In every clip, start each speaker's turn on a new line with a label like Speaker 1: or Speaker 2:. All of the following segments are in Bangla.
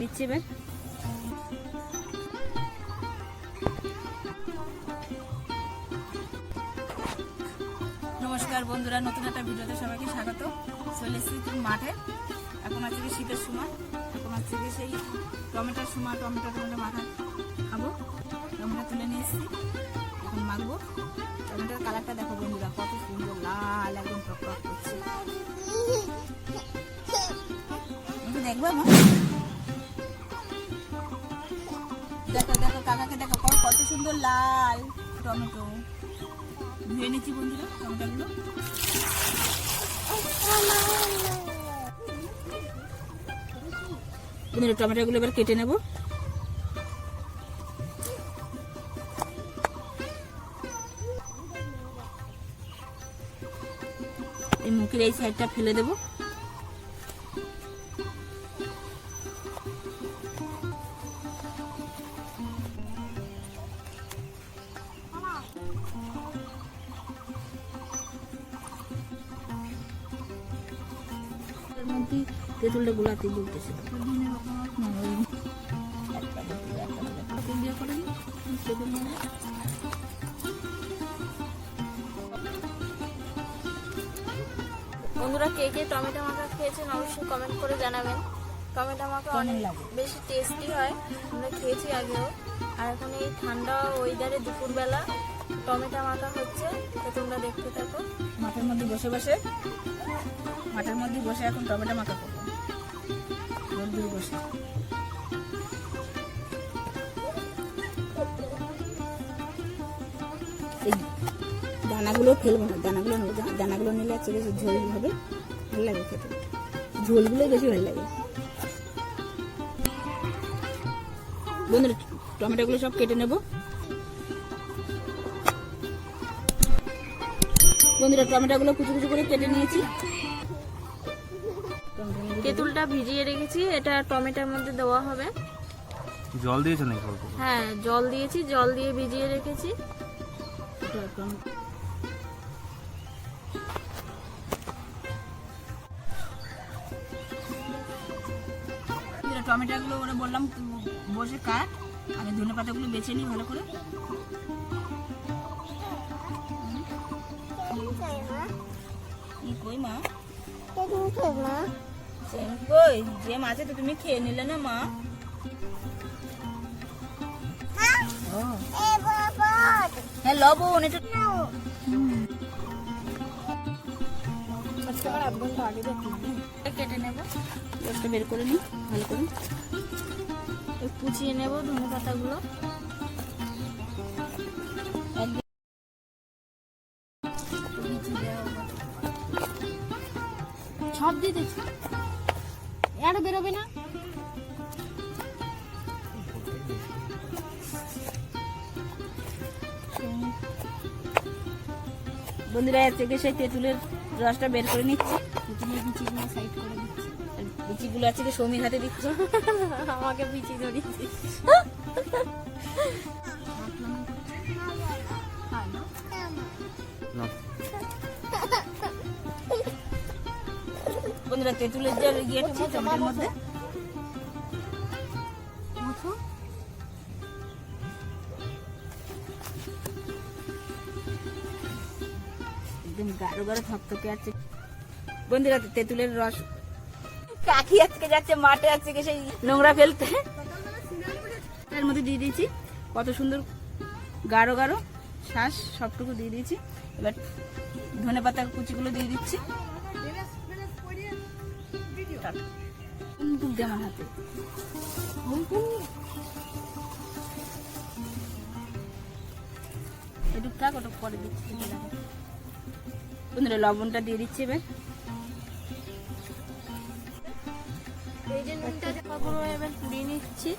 Speaker 1: দিচ্ছি নমস্কার বন্ধুরা, নতুন একটা ভিডিওতে সবাইকে স্বাগত। চলে এসেছি মাঠে। এখন আছে কি শীতের সময় এখন আছে কি সেই টমেটোর সময় টমেটো টমেটো মাথা খাব। টমেটো তুলে নিয়ে এসেছি। এখন মাখবো। টমেটোর কালারটা দেখো বন্ধুরা, কত সুন্দর, লাল, একদম টক টক করছে। দেখব আমার দেখো দেখো, কাকাকে দেখো কত সুন্দর লাল টমেটো। ধুয়ে নিচ্ছি বন্ধুরা টমেটোগুলো। বন্ধুরা, টমেটোগুলো এবার কেটে নেব। এই মুখের এই সাইডটা ফেলে দেবো। দিই, তেলের মধ্যে।
Speaker 2: বন্ধুরা কে কে টমেটো মাখা খেয়েছেন অবশ্যই কমেন্ট করে জানাবেন। টমেটো মাখা অনেক বেশি টেস্টি হয়। আমরা খেয়েছি আগেও। আর এখন এই ঠান্ডা ওয়েদারে দুপুরবেলা টমেটো মাখা হচ্ছে, তো তোমরা দেখতে থাকো।
Speaker 1: মাঠের মধ্যে বসে বসে, মাঠের মধ্যে বসে এখন টমেটো মাখা করব। রোদ্দুরে বসে। দানাগুলো ফেলব না, দানাগুলো দানাগুলো নিলে হচ্ছে বেশি ঝোল হবে, ভালো লাগে খেতে। ঝোলগুলো বেশি ভালো লাগে। বন্ধুরা, টমেটোগুলো সব কেটে নেব। বন্ধুরা টমেটোগুলো কুচু কুচু করে কেটে নিয়েছি।
Speaker 2: তেঁতুলটা ভিজিয়ে রেখেছি এটা টমেটোর মধ্যে দেওয়া হবে।
Speaker 3: জল দিয়েছে নাকি অল্প
Speaker 2: হ্যাঁ জল দিয়েছি জল দিয়ে ভিজিয়ে রেখেছি।
Speaker 1: টমেটোগুলো ওরা বললাম বসে কাট আমি ধনে পাতাগুলো বেছে নিই ভালো করে। কই মা? সেম কই? যে মাছে তো তুমি খেয়ে নিলে না মা? হ্যাঁ লবণ এটা
Speaker 2: এটা কেটে নেব
Speaker 1: বের করে নিই ভালো করে।
Speaker 2: কুচিয়ে নেব ধনে পাতাগুলো
Speaker 1: বন্ধুরা এর থেকে সেই তেঁতুলের রসটা বের করে নিচ্ছি।
Speaker 4: প্রথমে বিচিগুলো সাইড করে দিচ্ছি
Speaker 1: বিচিগুলো আছে কি সৌমির হাতে দিচ্ছি।
Speaker 2: আমাকে বিচি ধরিয়েছি
Speaker 1: বন্ধুরা তেঁতুলের যে ইয়েটা মধ্যে। গাঢ় গাঢ় থকথকে আছে। বন্ধুরা তেঁতুলের রস। কাকি আজকে যাচ্ছে মাঠে আজকে সেই নোংরা ফেলতে। এর মধ্যে দিয়ে দিয়েছি কত সুন্দর গাঢ় গাঢ় শ্বাস সবটুকু দিয়ে দিয়েছি। এবার ধনে পাতা কুচিগুলো দিয়ে দিচ্ছি। দিয়ে আমার হাতে। থাক ওটা পরে দিচ্ছি। বন্ধুরা লবণটা দিয়ে দিচ্ছি এবার।
Speaker 2: এই যে নুনটা এবার পুড়িয়ে নিচ্ছি।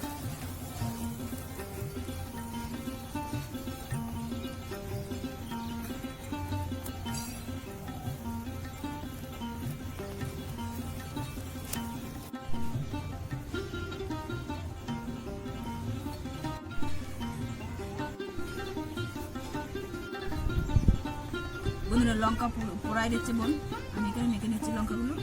Speaker 1: বন্ধুরা লঙ্কা পোড়াই দিচ্ছে বোন আমি এখানে মেখে নিচ্ছি লঙ্কাগুলো।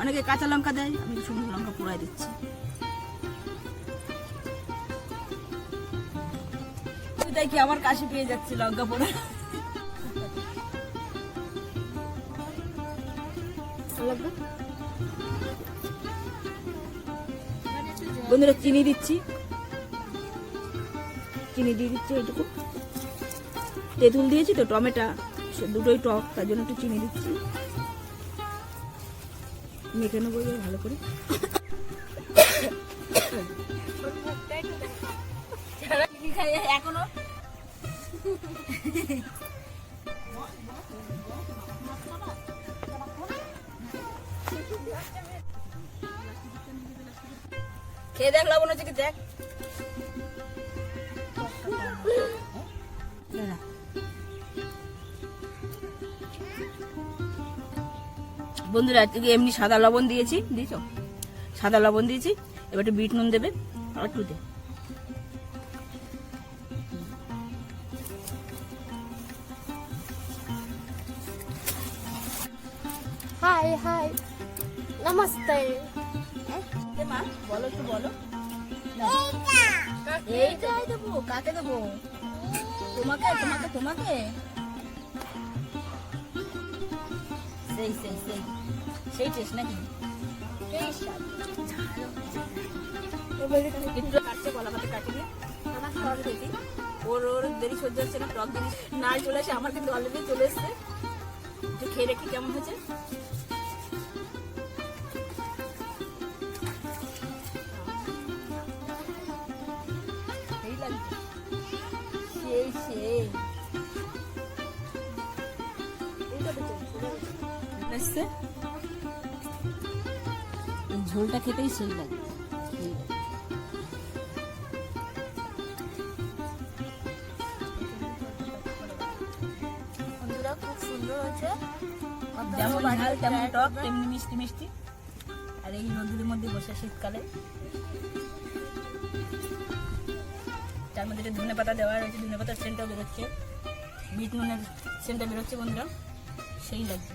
Speaker 1: অনেকে কাঁচা লঙ্কা দেয়, আমি শুকনো লঙ্কা পোড়াই দিচ্ছি। কি আমার কাশি পেয়ে যাচ্ছে লঙ্কা পোড়া? বন্ধুরা, চিনি দিচ্ছি। চিনি দিয়ে দিচ্ছি ওইটুকু। তেঁতুল দিয়েছি তো, টমেটো দুটোই টক, তার জন্য একটু চিনি দিচ্ছি। মেখে নেব ভালো করে। এখনও খেয়ে দেখ লবণ হচ্ছে কি, দেখ। বন্ধুরা এমনি সাদা লবণ দিয়েছি দিয়েছ? সাদা লবণ দিয়েছি এবার একটু বিট নুন দেবে আর একটু দে।
Speaker 2: High high namaste.
Speaker 1: মা বলো একটু বলো। এইটাই দেবো কাকে দেবো? তোমাকে তোমাকে তোমাকে? সেই সেই সেই সেই টেস্ট নাকি একটু কাটছে কলা পাতে কাটিয়ে আমার খেয়েছি ওর ওর দেরি সহ্য হচ্ছে না টক জিনিস না চলে আসে আমার কিন্তু অলরেডি চলে এসছে। একটু খেয়ে দেখি কেমন হয়েছে। সেই সেই। এসছে। ঝোলটা খেতেই সেই লাগে।
Speaker 2: খুব সুন্দর
Speaker 1: যেমন ঝাল তেমন টক তেমনি মিষ্টি মিষ্টি। আর এই রোদের মধ্যে বসে শীতকালে। তার মধ্যে ধনে পাতা দেওয়া রয়েছে ধনে পাতার সেন্টটাও বেরোচ্ছে। বিট নুনের সেন্টটা বেরোচ্ছে বন্ধুরা। সেই লাগছে।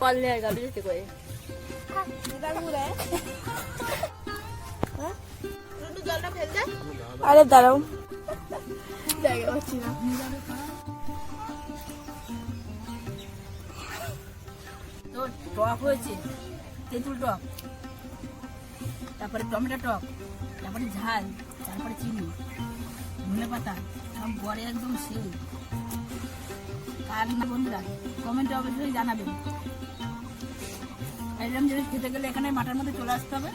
Speaker 2: পারলে আর গাড়ি যেতে করে
Speaker 1: আরে দাঁড়াও।
Speaker 2: জায়গা পাচ্ছি না
Speaker 1: তো টক হয়েছে তেঁতুল টক তারপরে টমেটো টক, তারপরে ঝাল, তারপরে চিনি ধনে পাতা সব একদম সেই। আর বন্ধুরা কমেন্টে অবশ্যই জানাবেন। এরকম জিনিস খেতে গেলে এখানে মাটার মধ্যে চলে আসতে হবে।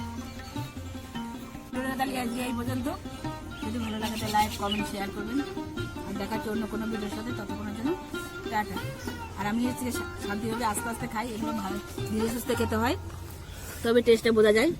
Speaker 1: তাহলে আজকে এই পর্যন্ত। যদি ভালো লাগে তাহলে লাইক কমেন্ট শেয়ার করবেন। আর দেখা হচ্ছে অন্য কোনো ভিডিওর সাথে, ততক্ষণের জন্য টাটা। আর আমি হচ্ছে শান্তিভাবে আস্তে আস্তে খাই, এগুলো ভালো ধীরে সুস্থে খেতে হয়। তবে টেস্টটা বোঝা যায়।